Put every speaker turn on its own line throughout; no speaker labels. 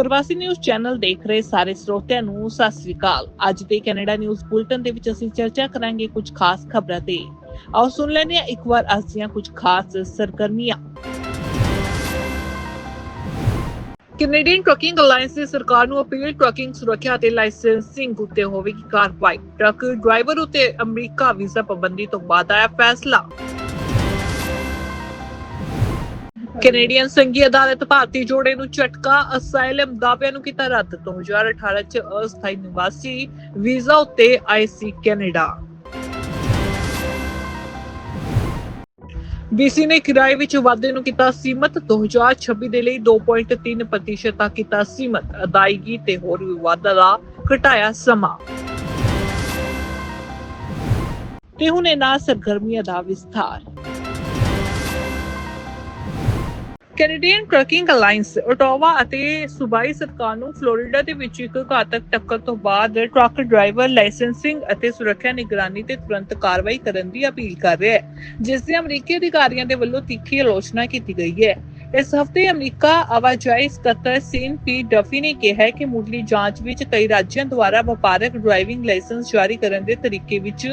ਪ੍ਰਵਾਸੀ news channel ਦੇਖ ਰਹੇ ਸਾਰੇ ਸਰੋਤਿਆਂ ਨੂੰ, ਸਤਿ ਸ੍ਰੀ ਅਕਾਲ। ਅੱਜ ਦੇ ਕੈਨੇਡਾ ਨਿਊਜ਼ ਬੁਲਟਨ ਦੇ ਵਿੱਚ ਅਸੀਂ ਚਰਚਾ ਕਰਾਂਗੇ ਕੁਝ ਖਾਸ ਖਬਰਾਂ ਤੇ। ਆਓ ਸੁਣ ਲੈਂਦੇ ਹਾਂ, ਇੱਕ ਵਾਰ ਅੱਜ ਦੀਆਂ ਕੁਝ ਖਾਸ ਸਰਗਰਮੀਆਂ। ਕੈਨੇਡੀਅਨ ਟਰੱਕਿੰਗ ਅਲਾਈਅੰਸ ਦੀ ਸਰਕਾਰ ਨੂੰ ਅਪੀਲ, ਟਰੱਕਿੰਗ ਸੁਰੱਖਿਆ ਅਤੇ ਲਾਇਸੈਂਸਿੰਗ ਉੱਤੇ ਹੋਵੇਗੀ ਕਾਰਵਾਈ। ਟਰੱਕ ਡਰਾਈਵਰ ਉੱਤੇ ਅਮਰੀਕਾ ਵੀਜ਼ਾ ਪਾਬੰਦੀ ਤੋਂ ਬਾਅਦ ਆਇਆ ਫੈਸਲਾ। ਕੈਨੇਡੀਅਨ ਸੰਘੀ ਅਦਾਲਤ ਭਾਰਤੀ ਜੋੜੇ ਨੂੰ ਝਟਕਾ ਅਸਾਈਲਮ ਦਾਅਵਿਆਂ ਨੂੰ ਕੀਤਾ ਰੱਦ। 2018 ਚ ਅਸਥਾਈ ਨਿਵਾਸੀ ਵੀਜ਼ਾ ਉੱਤੇ ਆਏ ਸੀ ਕੈਨੇਡਾ। BC ਨੇ ਕਿਰਾਏ ਵਿੱਚ ਵਾਧੇ ਨੂੰ ਕੀਤਾ ਸੀਮਤ। 2026 ਦੇ ਲਈ 2.3% ਤੱਕ ਕੀਤਾ ਸੀਮਤ। ਅਦਾਇਗੀ ਤੇ ਹੋਰ ਵਿਵਾਦਾਂ ਦਾ ਘਟਾਇਆ ਸਮਾਂ। ਤੇ ਹੁਣ ਇਹਨਾਂ ਸਰਗਰਮੀਆਂ ਦਾ ਵਿਸਥਾਰ। ਕੈਨੇਡੀਅਨ ਟਰੱਕਿੰਗ ਅਲਾਈਅੰਸ ਓਟਾਵਾ ਅਤੇ ਸੂਬਾਈ ਸਰਕਾਰ ਨੂੰ ਫਲੋਰੀਡਾ ਦੇ ਵਿੱਚ ਇੱਕ ਘਾਤਕ ਟੱਕਰ ਤੋਂ ਬਾਅਦ ਟਰੱਕ ਡਰਾਈਵਰ, ਲਾਇਸੈਂਸਿੰਗ ਅਤੇ ਸੁਰੱਖਿਆ ਨਿਗਰਾਨੀ ਤੇ ਤੁਰੰਤ ਕਾਰਵਾਈ ਕਰਨ ਦੀ ਅਪੀਲ ਕਰ ਰਿਹਾ ਹੈ, ਜਿਸ ਦੀ ਅਮਰੀਕੀ ਅਧਿਕਾਰੀਆਂ ਦੇ ਵੱਲੋਂ ਤਿੱਖੀ ਆਲੋਚਨਾ ਕੀਤੀ ਗਈ ਹੈ। ਇਸ ਹਫ਼ਤੇ ਅਮਰੀਕਾ ਆਵਾਜਾਈ ਸਕੱਤਰ ਸੀਨ ਪੀ ਡਫੀ ਨੇ ਕਿਹਾ ਕਿ ਮੁੱਢਲੀ ਜਾਂਚ ਵਿੱਚ ਕਈ ਰਾਜਾਂ ਦੁਆਰਾ ਵਪਾਰਕ ਡਰਾਈਵਿੰਗ ਲਾਇਸੈਂਸ ਜਾਰੀ ਕਰਨ ਦੇ ਤਰੀਕੇ ਵਿੱਚ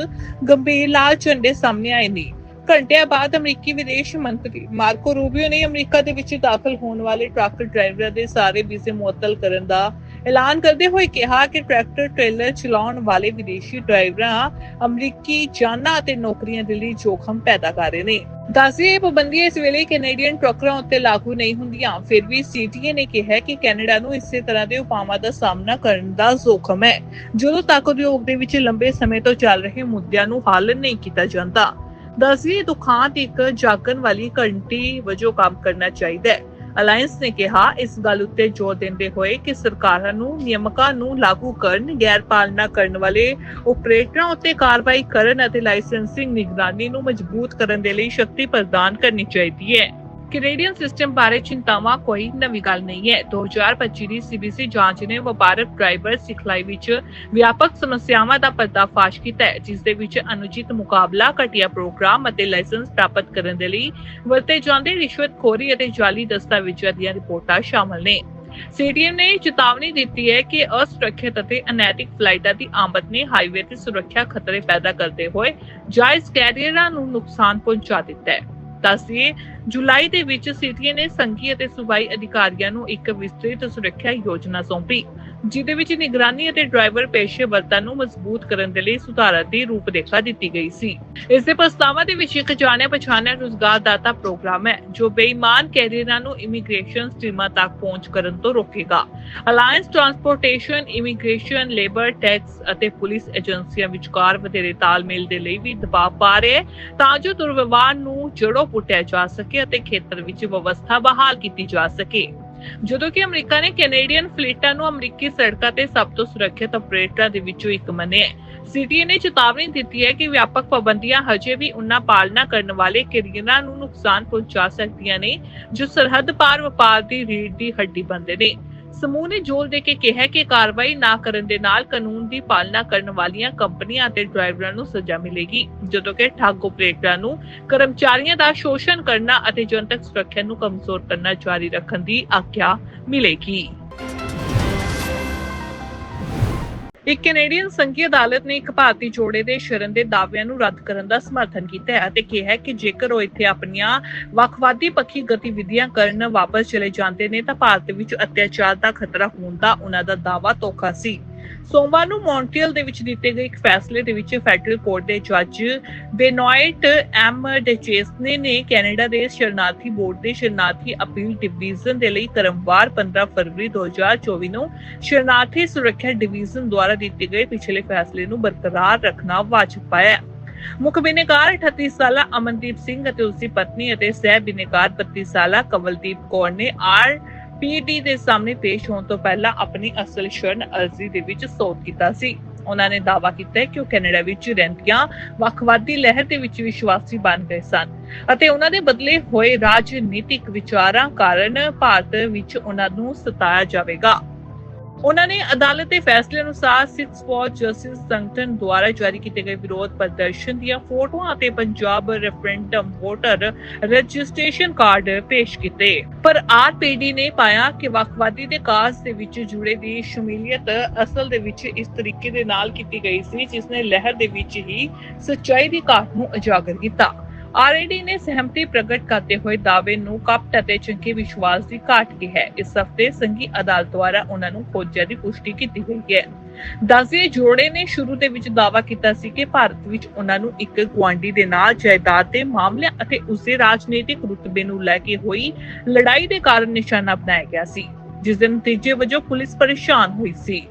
ਗੰਭੀਰ ਲਾਲ ਝੰਡੇ ਸਾਹਮਣੇ ਆਏ ਨੇ। ਘੰਟਿਆਂ ਬਾਅਦ ਅਮਰੀਕੀ ਵਿਦੇਸ਼ ਮੰਤਰੀ ਮਾਰਕੋ ਰੂਬੀਓ ਨੇ ਅਮਰੀਕਾ ਦੇ ਵਿੱਚ ਦਾਖਲ ਹੋਣ ਵਾਲੇ ਟਰੱਕ ਡਰਾਈਵਰਾਂ ਦੇ ਸਾਰੇ ਵੀਜ਼ੇ ਮੁਅੱਤਲ ਕਰਨ ਦਾ ਐਲਾਨ ਕਰਦੇ ਹੋਏ ਕਿਹਾ ਕਿ ਟਰੈਕਟਰ, ਟ੍ਰੇਲਰ ਚਲਾਉਣ ਵਾਲੇ ਵਿਦੇਸ਼ੀ ਡਰਾਈਵਰਾਂ ਅਮਰੀਕੀ ਜਾਨਾਂ ਅਤੇ ਨੌਕਰੀਆਂ ਦੇ ਲਈ ਜੋਖਮ ਪੈਦਾ ਕਰ ਰਹੇ ਨੇ। ਦੱਸਿਏ ਇਹ ਪਾਬੰਦੀਆਂ ਇਸ ਵੇਲੇ ਕੈਨੇਡੀਅਨ ਟਰੱਕਰਾਂ ਉੱਤੇ ਲਾਗੂ ਨਹੀਂ ਹੁੰਦੀਆਂ। ਫਿਰ ਵੀ ਸੀਟੀਏ ਨੇ ਕਿਹਾ ਕਿ ਕੈਨੇਡਾ ਨੂੰ ਇਸੇ ਤਰ੍ਹਾਂ ਦੇ ਉਪਾਵਾਂ ਦਾ ਸਾਹਮਣਾ ਕਰਨ ਦਾ ਜ਼ੋਖਮ ਹੈ। ਜਦੋਂ ਤੱਕ ਉਦਯੋਗ ਦੇ ਵਿੱਚ ਲੰਬੇ ਸਮੇਂ ਤੋਂ ਚੱਲ ਰਹੇ ਮੁੱਦਿਆਂ ਨੂੰ ਹੱਲ ਨਹੀਂ ਕੀਤਾ ਜਾਂਦਾ। ਦਸਵੀਂ ਦੁਖਾਂਤ ਇੱਕ ਜਾਗਣ ਵਾਲੀ ਘੰਟੀ ਵਜੋਂ ਕੰਮ ਕਰਨਾ ਚਾਹੀਦਾ ਹੈ। ਅਲਾਈਅੰਸ ਨੇ ਕਿਹਾ, ਇਸ ਗੱਲ ਉੱਤੇ ਜ਼ੋਰ ਦਿੰਦੇ ਹੋਏ ਕਿ ਸਰਕਾਰਾਂ ਨੂੰ, ਨਿਯਮਕਾਂ ਨੂੰ ਲਾਗੂ ਕਰਨ, ਗੈਰ ਪਾਲਣਾ ਕਰਨ ਵਾਲੇ ਆਪਰੇਟਰਾਂ ਉੱਤੇ ਕਾਰਵਾਈ ਕਰਨ ਅਤੇ ਲਾਇਸੈਂਸਿੰਗ ਨਿਗਰਾਨੀ ਨੂੰ ਮਜ਼ਬੂਤ ਕਰਨ ਦੇ ਲਈ ਸ਼ਕਤੀ ਪ੍ਰਦਾਨ ਕਰਨੀ ਚਾਹੀਦੀ ਹੈ। ਕੈਨੇਡੀਅਨ ਸਿਸਟਮ ਬਾਰੇ ਚਿੰਤਾਵਾਂ ਕੋਈ ਨਵੀਂ ਗੱਲ ਨਹੀਂ ਹੈ। 2025 ਦੀ ਸੀਬੀਸੀ ਜਾਂਚ ਨੇ ਵਪਾਰਕ ਡਰਾਈਵਰ ਸਿਖਲਾਈ ਵਿੱਚ ਵਿਆਪਕ ਸਮੱਸਿਆਵਾਂ ਦਾ ਪਰਦਾਫਾਸ਼ ਕੀਤਾ ਹੈ, ਜਿਸ ਦੇ ਵਿੱਚ ਅਨੁਚਿਤ ਮੁਕਾਬਲਾ, ਘਟੀਆ ਪ੍ਰੋਗਰਾਮ ਅਤੇ ਲਾਇਸੈਂਸ ਪ੍ਰਾਪਤ ਕਰਨ ਦੇ ਲਈ ਵਰਤੇ ਜਾਂਦੇ ਰਿਸ਼ਵਤਖੋਰੀ ਅਤੇ ਜਾਲੀ ਦਸਤਾਵੇਜ਼ਾਂ ਦੀਆਂ ਰਿਪੋਰਟਾਂ ਸ਼ਾਮਲ ਨੇ। ਸੀਟੀਐਮ ਨੇ ਚੇਤਾਵਨੀ ਦਿੱਤੀ ਹੈ ਕਿ ਅਸੁਰੱਖਿਅਤ ਅਤੇ ਅਨੈਤਿਕ ਫਲਾਈਟਾਂ ਦੀ ਆਮਦ ਨੇ ਹਾਈਵੇ ਤੇ ਸੁਰੱਖਿਆ ਖਤਰੇ ਪੈਦਾ ਕਰਦੇ ਹੋਏ ਜਾਇਜ਼ ਕੈਰੀਅਰਾਂ ਨੂੰ ਨੁਕਸਾਨ ਪਹੁੰਚਾ ਦਿੱਤਾ ਹੈ। ਦੱਸਿਏ ਜੁਲਾਈ ਦੇ ਵਿੱਚ ਸਿਟੀ ਨੇ ਸੰਘੀ ਅਤੇ ਸੂਬਾਈ ਅਧਿਕਾਰੀਆਂ ਨੂੰ ਇੱਕ ਵਿਸਤ੍ਰਿਤ ਸੁਰੱਖਿਆ ਯੋਜਨਾ ਸੌਂਪੀ, ਜਿਹਦੇ ਵਿੱਚ ਨਿਗਰਾਨੀ ਅਤੇ ਡਰਾਈਵਰ ਪੇਸ਼ੇਵਰਤਾ ਨੂੰ ਮਜ਼ਬੂਤ ਕਰਨ ਦੇ ਲਈ ਸੁਧਾਰਾਂ ਦੀ ਰੂਪਰੇਖਾ ਦਿੱਤੀ ਗਈ ਸੀ। ਇਸ ਦੇ ਪ੍ਰਸਤਾਵਾਂ ਦੇ ਵਿੱਚ ਇੱਕ ਜਾਣਿਆ ਪਛਾਣਿਆ ਰੁਜ਼ਗਾਰਦਾਤਾ ਪ੍ਰੋਗਰਾਮ ਹੈ, ਜੋ ਬੇਈਮਾਨ ਕੈਰੀਅਰਾਂ ਨੂੰ ਇਮੀਗ੍ਰੇਸ਼ਨ ਸਟ੍ਰੀਮਾਂ ਤੱਕ ਪਹੁੰਚ ਕਰਨ ਤੋਂ ਰੋਕੇਗਾ। Alliance transportation immigration labour tax ਅਤੇ ਪੁਲਿਸ ਏਜੰਸੀਆਂ ਵਿਚਕਾਰ ਵਧੇਰੇ ਤਾਲਮੇਲ ਦੇ ਲਈ ਵੀ ਦਬਾਅ ਪਾ ਰਿਹਾ ਹੈ, ਤਾਂ ਜੋ ਦੁਰਵਿਵਹਾਰ ਨੂੰ ਜੜੋਂ ਪੁੱਟਿਆ ਜਾ ਸਕੇ ਅਤੇ ਖੇਤਰ ਵਿੱਚ ਵਿਵਸਥਾ ਬਹਾਲ ਕੀਤੀ ਜਾ ਸਕੇ। ਜਦੋਂ ਕਿ ਅਮਰੀਕਾ ਨੇ ਕੈਨੇਡੀਅਨ ਫਲੀਟਾਂ ਨੂੰ ਅਮਰੀਕੀ ਸੜਕਾਂ ਤੇ ਸਭ ਤੋਂ ਸੁਰੱਖਿਅਤ ਆਪਰੇਟਰਾਂ ਦੇ ਵਿੱਚੋਂ ਇੱਕ ਮੰਨਿਆ ਹੈ। ਸੀਟੀਏ ਨੇ ਚੇਤਾਵਨੀ ਦਿੱਤੀ ਹੈ ਕਿ ਵਿਆਪਕ ਪਾਬੰਦੀਆਂ ਹਜੇ ਵੀ ਉਨ੍ਹਾਂ ਪਾਲਣਾ ਕਰਨ ਵਾਲੇ ਕੈਰੀਅਰਾਂ ਨੂੰ ਨੁਕਸਾਨ ਪਹੁੰਚਾ ਸਕਦੀਆਂ ਨੇ, ਜੋ ਸਰਹੱਦ ਪਾਰ ਵਪਾਰ ਦੀ ਰੀੜ ਦੀ ਹੱਡੀ ਬਣਦੇ ਨੇ। ਸਮੂਹ ਨੇ ਜ਼ੋਰ ਦੇ ਕੇ ਕਿਹਾ ਕਿ ਕਾਰਵਾਈ ਨਾ ਕਰਨ ਦੇ ਨਾਲ ਕਾਨੂੰਨ ਦੀ ਪਾਲਣਾ ਕਰਨ ਵਾਲੀਆਂ ਕੰਪਨੀਆਂ ਅਤੇ ਡਰਾਈਵਰਾਂ ਨੂੰ ਸਜ਼ਾ ਮਿਲੇਗੀ। ਜਦੋਂ ਕਿ ਠੱਗ ਆਪਰੇਟਰਾਂ ਨੂੰ ਕਰਮਚਾਰੀਆਂ ਦਾ ਸ਼ੋਸ਼ਣ ਕਰਨਾ ਅਤੇ ਜਨਤਕ ਸੁਰੱਖਿਆ ਨੂੰ ਕਮਜ਼ੋਰ ਕਰਨਾ ਜਾਰੀ ਰੱਖਣ ਦੀ ਆਗਿਆ ਮਿਲੇਗੀ। ਇੱਕ ਕੈਨੇਡੀਅਨ ਸੰਘੀ ਅਦਾਲਤ ਨੇ ਇੱਕ ਭਾਰਤੀ ਜੋੜੇ ਦੇ ਸ਼ਰਨ ਦੇ ਦਾਅਵਿਆਂ ਨੂੰ ਰੱਦ ਕਰਨ ਦਾ ਸਮਰਥਨ ਕੀਤਾ ਹੈ ਅਤੇ ਕਿਹਾ ਕਿ ਜੇਕਰ ਉਹ ਇੱਥੇ ਆਪਣੀਆਂ ਵੱਖਵਾਦੀ ਪੱਖੀ ਗਤੀਵਿਧੀਆਂ ਕਰਨ ਵਾਪਸ ਚਲੇ ਜਾਂਦੇ ਨੇ ਤਾਂ ਭਾਰਤ ਵਿੱਚ ਅਤਿਆਚਾਰ ਦਾ ਖਤਰਾ ਹੋਣ ਦਾ ਉਹਨਾਂ ਦਾ ਦਾਅਵਾ ਧੋਖਾ ਸੀ। ਸੋਮਵਾਰ ਨੂੰ ਮੌਂਟਰੀਅਲ ਦੇ ਵਿੱਚ ਦਿੱਤੇ ਗਏ ਇੱਕ ਫੈਸਲੇ ਦੇ ਵਿੱਚ ਫੈਡਰਲ ਕੋਰਟ ਦੇ ਜੱਜ ਬੇਨੋਇਟ ਐਮ ਡੇਚੇਸਨੇ ਨੇ ਕੈਨੇਡਾ ਦੇ ਸ਼ਰਨਾਰਥੀ ਬੋਰਡ ਦੇ ਸ਼ਰਨਾਰਥੀ ਅਪੀਲ ਡਿਵੀਜ਼ਨ ਦੇ ਲਈ ਕਰਮਵਾਰ 15 ਫਰਵਰੀ 2024 ਨੂੰ ਸ਼ਰਨਾਰਥੀ ਸੁਰੱਖਿਆ ਡਿਵੀਜ਼ਨ ਦੁਆਰਾ ਦਿੱਤੇ ਗਏ ਪਿਛਲੇ ਫੈਸਲੇ ਨੂੰ ਬਰਕਰਾਰ ਰੱਖਣਾ ਵਾਜਬ ਪਾਇਆ ਮੁੱਖ ਬਿਨੇਕਾਰ 38 ਸਾਲਾ ਅਮਨਦੀਪ ਸਿੰਘ ਅਤੇ ਉਸ ਦੀ ਪਤਨੀ ਅਤੇ ਸਹਿ ਬਿਨੇਕਾਰ 32 ਸਾਲਾ ਕਵਲਦੀਪ ਕੌਰ ਨੇ ਆਰ ਪੀਡੀ ਦੇ ਸਾਹਮਣੇ ਪੇਸ਼ ਹੋਣ ਤੋਂ ਪਹਿਲਾਂ ਆਪਣੀ ਅਸਲ ਸ਼ਰਨ ਅਰਜ਼ੀ ਦੇ ਵਿੱਚ ਸੋਧ ਕੀਤਾ ਸੀ। ਉਹਨਾਂ ਨੇ ਦਾਅਵਾ ਕੀਤਾ ਕਿ ਉਹ ਕੈਨੇਡਾ ਵਿੱਚ ਰਹਿੰਦੀਆਂ ਵੱਖਵਾਦੀ ਲਹਿਰ ਦੇ ਵਿੱਚ ਵਿਸ਼ਵਾਸੀ ਬਣ ਗਏ ਸਨ ਅਤੇ ਉਹਨਾਂ ਦੇ ਬਦਲੇ ਹੋਏ ਰਾਜਨੀਤਿਕ ਵਿਚਾਰਾਂ ਕਾਰਨ ਭਾਰਤ ਵਿੱਚ ਉਹਨਾਂ ਨੂੰ ਸਤਾਇਆ ਜਾਵੇਗਾ। ਉਹਨਾਂ ਨੇ ਅਦਾਲਤ ਦੇ ਫੈਸਲੇ ਅਨੁਸਾਰ ਸਿਕਸ ਫॉर ਜਸਟਿਸ ਸੰਗਠਨ ਦੁਆਰਾ ਜਾਰੀ ਕੀਤੇ ਗਏ ਵਿਰੋਧ ਪ੍ਰਦਰਸ਼ਨ ਦੀਆਂ ਫੋਟੋਆਂ ਅਤੇ Punjab referendum voter registration card ਪੇਸ਼ ਕੀਤੇ। ਪਰ ਆਰਪੀਡੀ ਨੇ ਪਾਇਆ ਕਿ ਵੱਖਵਾਦੀ ਦੇ ਕਾਸ ਦੇ ਵਿੱਚ ਜੁੜੇ ਦੀ ਸ਼ਮੂਲੀਅਤ ਅਸਲ ਦੇ ਵਿੱਚ ਇਸ ਤਰੀਕੇ ਦੇ ਨਾਲ ਕੀਤੀ ਗਈ ਸੀ, ਜਿਸ ਨੇ ਲਹਿਰ ਦੇ ਵਿੱਚ ਹੀ ਸੱਚਾਈ ਦੀ ਘਾਟ ਨੂੰ ਉਜਾਗਰ ਕੀਤਾ। ਆਰਏਡੀ ਨੇ ਸਹਿਮਤੀ ਪ੍ਰਗਟ ਕਰਦੇ ਹੋਏ ਦਾਅਵੇ ਨੂੰ ਕਪਟ ਅਤੇ ਚੰਗੇ ਵਿਸ਼ਵਾਸ ਦੀ ਘਾਟ ਕਿਹਾ ਹੈ। ਇਸ ਹਫ਼ਤੇ ਸੰਘੀ ਅਦਾਲਤ ਦੁਆਰਾ ਉਹਨਾਂ ਨੂੰ ਖੋਜਾਂ ਦੀ ਪੁਸ਼ਟੀ ਕੀਤੀ ਗਈ ਹੈ। ਦੱਸਿਏ ਜੋੜੇ ਨੇ ਸ਼ੁਰੂ ਦੇ ਵਿੱਚ ਦਾਅਵਾ ਕੀਤਾ ਸੀ ਕਿ ਭਾਰਤ ਵਿੱਚ ਉਹਨਾਂ ਨੂੰ ਇੱਕ ਗੁਆਂਢੀ ਦੇ ਨਾਲ ਜਾਇਦਾਦ ਦੇ ਮਾਮਲਿਆਂ ਅਤੇ ਉਸਦੇ ਰਾਜਨੀਤਿਕ ਰੁਤਬੇ ਨੂੰ ਲੈ ਕੇ ਹੋਈ ਲੜਾਈ ਦੇ ਕਾਰਨ ਨਿਸ਼ਾਨਾ ਬਣਾਇਆ ਗਿਆ ਸੀ। ਜਿਸ ਦੇ ਨਤੀਜੇ ਵਜੋਂ ਪੁਲਿਸ ਪਰੇਸ਼ਾਨ ਹੋਈ ਸੀ।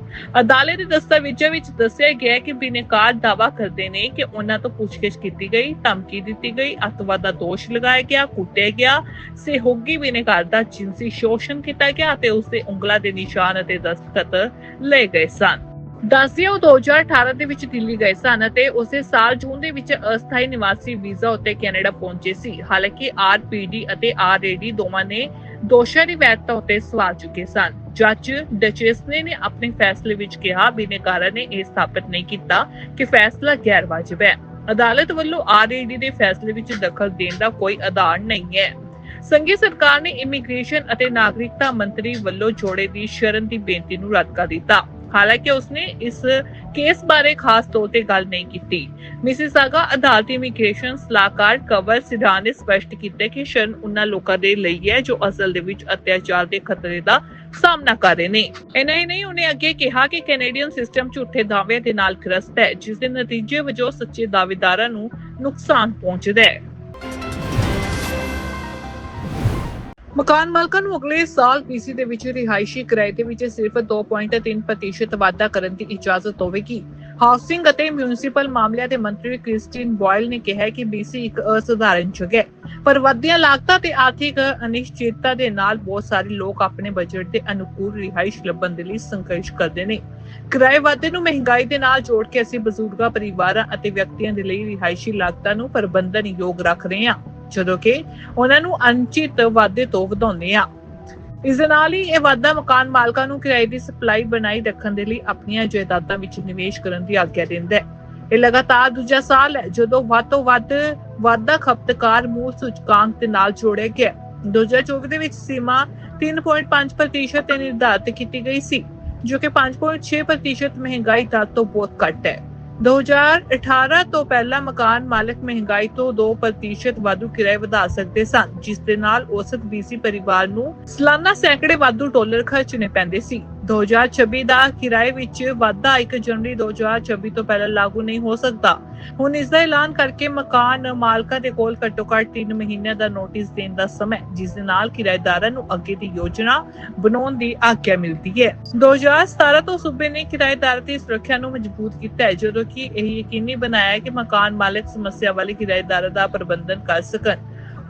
ਅਦਾਲਤ ਦੇ ਦਸਤਾਵੇਜ਼ਾਂ ਵਿੱਚ ਦੱਸਿਆ ਗਿਆ ਕਿ ਬਿਨੇਕਾਰ ਦਾਵਾ ਕਰਦੇ ਨੇ ਕਿ ਉਹਨਾਂ ਤੋਂ ਪੁੱਛਗਿੱਛ ਕੀਤੀ ਗਈ, ਧਮਕੀ ਦਿੱਤੀ ਗਈ, ਅੱਤਵਾਦ ਦਾ ਦੋਸ਼ ਲਗਾਇਆ ਗਿਆ, ਕੁੱਟਿਆ ਗਿਆ। ਸਹਿਯੋਗੀ ਬਿਨੇਕਾਰ ਦਾ ਜਿਨਸੀ ਸ਼ੋਸ਼ਣ ਕੀਤਾ ਗਿਆ ਅਤੇ ਉਸ ਦੇ ਉਂਗਲਾਂ ਦੇ ਨਿਸ਼ਾਨ ਅਤੇ ਦਸਤਖਤ ਲਏ ਗਏ ਸਨ। ਦੱਸਿਓ ਉਹ 2018 ਦੇ ਵਿੱਚ ਦਿੱਲੀ ਗਏ ਸਨ ਅਤੇ ਉਸੇ ਸਾਲ ਜੂਨ ਦੇ ਵਿੱਚ ਅਸਥਾਈ ਨਿਵਾਸੀ ਵੀਜ਼ਾ ਉੱਤੇ ਕੈਨੇਡਾ ਪਹੁੰਚੇ ਸੀ। ਹਾਲਾਂਕਿ ਆਰਪੀਡੀ ਅਤੇ ਆਰਏਡੀ ਦੋਵਾਂ ਨੇ ਦੋਸ਼ਾਂ ਦੀ ਵੈਧਤਾ ਉੱਤੇ ਸਵਾਲ ਚੁੱਕੇ ਸਨ। ਜੱਜ ਡਚੇਸਨੇ ਨੇ ਆਪਣੇ ਫੈਸਲੇ ਵਿੱਚ ਕਿਹਾ, ਬਿਨੇਕਾਰਾਂ ਨੇ ਇਹ ਸਥਾਪਿਤ ਨਹੀਂ ਕੀਤਾ ਕਿ ਫੈਸਲਾ ਗੈਰ ਵਾਜਬ ਹੈ। ਅਦਾਲਤ ਵੱਲੋਂ ਆਰਏਡੀ ਦੇ ਫੈਸਲੇ ਵਿੱਚ ਦਖਲ ਦੇਣ ਦਾ ਕੋਈ ਆਧਾਰ ਨਹੀਂ ਹੈ। ਸੰਘੀ ਸਰਕਾਰ ਨੇ ਇਮੀਗ੍ਰੇਸ਼ਨ ਅਤੇ ਨਾਗਰਿਕਤਾ ਮੰਤਰੀ ਵੱਲੋਂ ਜੋੜੇ ਦੀ ਸ਼ਰਨ ਦੀ ਬੇਨਤੀ ਨੂੰ ਰੱਦ ਕਰ ਦਿੱਤਾ। ਹਾਲਾਂਕਿ ਉਸਨੇ ਇਸ ਕੇਸ ਬਾਰੇ ਖਾਸ ਤੌਰ ਤੇ ਗੱਲ ਨਹੀਂ ਕੀਤੀ। ਮਿਸਿਸਾਗਾ ਅਦਾਲਤੀ ਇਮੀਗ੍ਰੇਸ਼ਨ ਸਲਾਹਕਾਰ ਕਵਰ ਸਿਧਾਨ ਨੇ ਸਪਸ਼ਟ ਕੀਤਾ ਕਿ ਸ਼ਰਨ ਉਹਨਾਂ ਲੋਕਾਂ ਦੇ ਲਈ ਹੈ ਜੋ ਅਸਲ ਦੇ ਵਿੱਚ ਅਤਿਆਚਾਰ ਦੇ ਖਤਰੇ ਦਾ ਸਾਹਮਣਾ ਕਰ ਰਹੇ ਨੇ। ਇਹਨਾਂ ਹੀ ਨਹੀਂ, ਉਹਨੇ ਅੱਗੇ ਕਿਹਾ ਕਿ ਕੈਨੇਡੀਅਨ ਸਿਸਟਮ ਝੂਠੇ ਦਾਅਵਿਆਂ ਦੇ ਨਾਲ ਗ੍ਰਸਤ ਹੈ ਜਿਸ ਦੇ ਨਤੀਜੇ ਵਜੋਂ ਸੱਚੇ ਦਾਅਵੇਦਾਰਾਂ ਨੂੰ ਨੁਕਸਾਨ ਪਹੁੰਚਦਾ ਹੈ। ਮਕਾਨ ਮਾਲਕਾਂ ਨੂੰ ਅਗਲੇ ਸਾਲ ਪੀਸੀ ਦੇ ਵਿੱਚ ਰਿਹਾਇਸ਼ੀ ਕਿਰਾਏ ਦੇ ਵਿੱਚ ਸਿਰਫ 2.3% ਵਾਧਾ ਕਰਨ ਦੀ ਇਜਾਜ਼ਤ ਹੋਵੇਗੀ। ਹਾਊਸਿੰਗ ਅਤੇ ਮਿਊਨਿਸਪਲ ਮਾਮਲਿਆਂ ਦੇ ਮੰਤਰੀ ਕ੍ਰਿਸਟੀਨ ਬੋਇਲ ਨੇ ਕਿਹਾ ਕਿ ਬੀਸੀ ਇੱਕ ਅਸਧਾਰਨ ਜਗ੍ਹਾ ਹੈ, ਪਰ ਵਧੀਆਂ ਲਾਗਤਾਂ ਤੇ ਆਰਥਿਕ ਅਨਿਸ਼ਚਿਤਤਾ ਦੇ ਨਾਲ ਬਹੁਤ ਸਾਰੇ ਲੋਕ ਆਪਣੇ ਬਜਟ ਦੇ ਅਨੁਕੂਲ ਰਿਹਾਇਸ਼ ਲੱਭਣ ਦੇ ਲਈ ਸੰਘਰਸ਼ ਕਰਦੇ ਨੇ। ਕਿਰਾਏ ਵਾਧੇ ਨੂੰ ਮਹਿੰਗਾਈ ਦੇ ਨਾਲ ਜੋੜ ਕੇ ਅਸੀਂ ਬਜ਼ੁਰਗਾਂ, ਪਰਿਵਾਰਾਂ ਅਤੇ ਵਿਅਕਤੀਆਂ ਦੇ ਲਈ ਰਿਹਾਇਸ਼ੀ ਲਾਗਤਾਂ ਨੂੰ ਪ੍ਰਬੰਧਨ ਯੋਗ ਰੱਖ ਰਹੇ ਹਾਂ। ਜਦੋਂ ਕਿ ਉਹਨਾਂ ਨੂੰ ਅਨਚਿਤ ਵਾਧੇ ਤੋਂ ਵਧਾਉਂਦੇ ਆ। ਇਸ ਦੇ ਨਾਲ ਹੀ ਇਹ ਵਾਧਾ ਮਕਾਨ ਮਾਲਕਾਂ ਨੂੰ ਕਿਰਾਏ ਦੀ ਸਪਲਾਈ ਬਣਾਈ ਰੱਖਣ ਦੇ ਲਈ ਆਪਣੀਆਂ ਜਾਇਦਾਦਾਂ ਵਿੱਚ ਨਿਵੇਸ਼ ਕਰਨ ਦੀ ਆਗਿਆ ਦਿੰਦਾ ਹੈ। ਇਹ ਲਗਾਤਾਰ ਦੂਜਾ ਸਾਲ ਹੈ, ਜਦੋਂ ਵੱਧ ਤੋਂ ਵੱਧ ਵਾਧਾ ਖਪਤਕਾਰ ਮੂਲ ਸੂਚਕਾਂਕ ਦੇ ਨਾਲ ਜੋੜਿਆ ਗਿਆ 2024 ਦੇ ਵਿੱਚ ਸੀਮਾ 3.5% ਤੇ ਨਿਰਧਾਰਿਤ ਕੀਤੀ ਗਈ ਸੀ, ਜੋ ਕਿ 5.6% ਮਹਿੰਗਾਈ ਦਰ ਤੋਂ ਬਹੁਤ ਘੱਟ ਹੈ। 2018 ਤੋਂ ਪਹਿਲਾਂ ਮਕਾਨ ਮਾਲਕ ਮਹਿੰਗਾਈ ਤੋਂ 2% ਵਾਧੂ ਕਿਰਾਏ ਵਧਾ ਸਕਦੇ ਸਨ, ਜਿਸ ਦੇ ਨਾਲ ਔਸਤ ਬੀਸੀ ਪਰਿਵਾਰ ਨੂੰ ਸਾਲਾਨਾ ਸੈਂਕੜੇ ਵਾਧੂ ਡਾਲਰ ਖਰਚਣੇ ਪੈਂਦੇ ਸੀ। 2026 ਦਾ ਕਿਰਾਏ ਵਿੱਚ ਵਾਧਾ 1 ਜਨਵਰੀ 2026 ਤੋਂ ਪਹਿਲਾਂ ਲਾਗੂ ਨਹੀਂ ਹੋ ਸਕਦਾ। ਹੁਣ ਇਸ ਦਾ ਐਲਾਨ ਕਰਕੇ ਮਕਾਨ ਮਾਲਕਾਂ ਦੇ ਕੋਲ ਘੱਟੋ ਘੱਟ 3 ਮਹੀਨਿਆਂ ਦਾ ਨੋਟਿਸ ਦੇਣ ਦਾ ਸਮਾਂ ਜਿਸ ਦੇ ਨਾਲ ਕਿਰਾਏਦਾਰਾਂ ਨੂੰ ਅੱਗੇ ਦੀ ਯੋਜਨਾ ਬਣਾਉਣ ਦੀ ਆਗਿਆ ਮਿਲਦੀ ਹੈ। 2017 ਤੋਂ ਸੂਬੇ ਨੇ ਕਿਰਾਏਦਾਰ ਦੀ ਸੁਰੱਖਿਆ ਨੂੰ ਮਜ਼ਬੂਤ ਕੀਤਾ ਹੈ, ਜਦੋਂ ਕਿ ਇਹ ਯਕੀਨੀ ਬਣਾਇਆ ਕਿ ਮਕਾਨ ਮਾਲਕ ਸਮੱਸਿਆ ਵਾਲੇ ਕਿਰਾਏਦਾਰਾਂ ਦਾ ਪ੍ਰਬੰਧਨ ਕਰ ਸਕਣ।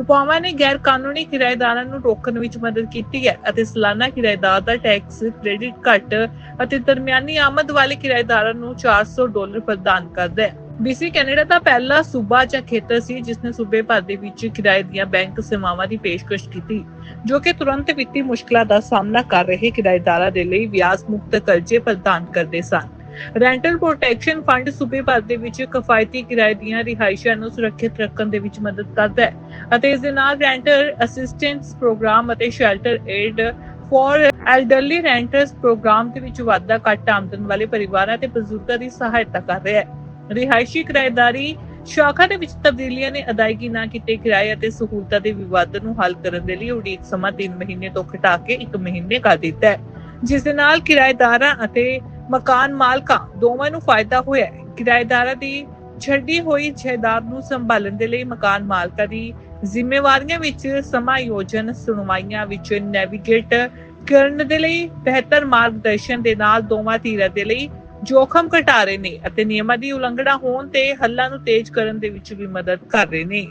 ਉਪਾਵਾਂ ਨੇ ਗੈਰ ਕਾਨੂੰਨੀ ਕਿਰਾਏਦਾਰਾਂ ਨੂੰ ਰੋਕਣ ਵਿੱਚ ਮਦਦ ਕੀਤੀ ਹੈ ਅਤੇ ਸਾਲਾਨਾ ਕਿਰਾਏਦਾਰ ਦਾ ਟੈਕਸ, ਕ੍ਰੈਡਿਟ ਘੱਟ ਅਤੇ ਦਰਮਿਆਨੀ ਆਮਦ ਵਾਲੇ ਕਿਰਾਏਦਾਰਾਂ ਨੂੰ 400 ਡਾਲਰ ਪ੍ਰਦਾਨ ਕਰਦਾ ਹੈ। ਬੀਸੀ ਕੈਨੇਡਾ ਦਾ ਪਹਿਲਾ ਸੂਬਾ ਜਾਂ ਖੇਤਰ ਸੀ ਜਿਸ ਨੇ ਸੂਬੇ ਭਰ ਦੇ ਵਿੱਚ ਕਿਰਾਏ ਦੀਆਂ ਬੈਂਕ ਸੇਵਾਵਾਂ ਦੀ ਪੇਸ਼ਕਸ਼ ਕੀਤੀ, ਜੋ ਕਿ ਤੁਰੰਤ ਵਿੱਤੀ ਮੁਸ਼ਕਲਾਂ ਦਾ ਸਾਹਮਣਾ ਕਰ ਰਹੇ ਕਿਰਾਏਦਾਰਾਂ ਦੇ ਲਈ ਵਿਆਜ ਮੁਕਤ ਕਰਜ਼ੇ ਪ੍ਰਦਾਨ ਕਰਦੇ ਸਨ। ਰੈਂਟਲ ਪ੍ਰੋਟੈਕਸ਼ਨ ਫੰਡ ਸੂਬੇ ਭਰ ਦੇ ਵਿੱਚ ਕਿਫਾਇਤੀ ਕਿਰਾਏ ਦੀਆਂ ਰਿਹਾਇਸ਼ਾਂ ਨੂੰ ਸੁਰੱਖਿਅਤ ਰੱਖਣ ਦੇ ਵਿੱਚ ਮਦਦ ਕਰਦਾ ਹੈ ਅਤੇ ਇਸ ਦੇ ਨਾਲ ਰੈਂਟਰ ਅਸਿਸਟੈਂਸ ਪ੍ਰੋਗਰਾਮ ਅਤੇ shelter aid for elderly renters programme ਦੇ ਵਿੱਚ ਵਾਧਾ ਘੱਟ ਆਮਦਨ ਵਾਲੇ ਪਰਿਵਾਰਾਂ ਤੇ ਬਜ਼ੁਰਗਾਂ ਦੀ ਸਹਾਇਤਾ ਕਰ ਰਿਹਾ ਹੈ। ਰਿਹਾਇਸ਼ੀ ਕਿਰਾਏਦਾਰੀ ਸ਼ਾਖਾ ਦੇ ਵਿੱਚ ਤਬਦੀਲੀਆਂ ਨੇ ਅਦਾਇਗੀ ਨਾ ਕੀਤੇ ਕਿਰਾਏ ਅਤੇ ਸਹੂਲਤਾਂ ਦੇ ਵਿਵਾਦ ਨੂੰ ਹੱਲ ਕਰਨ ਦੇ ਲਈ ਉਡੀਕ ਸਮਾਂ 3 ਮਹੀਨੇ ਤੋਂ ਘਟਾ ਕੇ 1 ਮਹੀਨੇ ਕਰ ਦਿੱਤਾ ਹੈ, ਜਿਸ ਦੇ ਨਾਲ ਕਿਰਾਏਦਾਰਾਂ ਅਤੇ ਮਕਾਨ ਮਾਲਕਾਂ ਦੋਵਾਂ ਨੂੰ ਫਾਇਦਾ ਹੋਇਆ ਹੈ। ਕਿਰਾਏਦਾਰਾਂ ਦੀ ਛੱਡੀ ਹੋਈ ਜਾਇਦਾਦ ਨੂੰ ਸੰਭਾਲਣ ਦੇ ਲਈ ਮਕਾਨ ਮਾਲਕਾਂ ਦੀ ਜ਼ਿੰਮੇਵਾਰੀਆਂ ਵਿੱਚ ਸਮਾਯੋਜਨ ਸੁਣਵਾਈਆਂ ਵਿੱਚ ਨੈਵੀਗੇਟ ਕਰਨ ਦੇ ਲਈ ਬਿਹਤਰ ਮਾਰਗਦਰਸ਼ਨ ਦੇ ਨਾਲ ਦੋਵਾਂ ਧਿਰਾਂ ਦੇ ਲਈ ਜੋਖਮ ਘਟਾ ਰਹੇ ਨੇ ਅਤੇ ਨਿਯਮਾਂ ਦੀ ਉਲੰਘਣਾ ਹੋਣ ਤੇ ਹੱਲਾਂ ਨੂੰ ਤੇਜ਼ ਕਰਨ ਦੇ ਵਿੱਚ ਵੀ ਮਦਦ ਕਰ ਰਹੇ ਨੇ।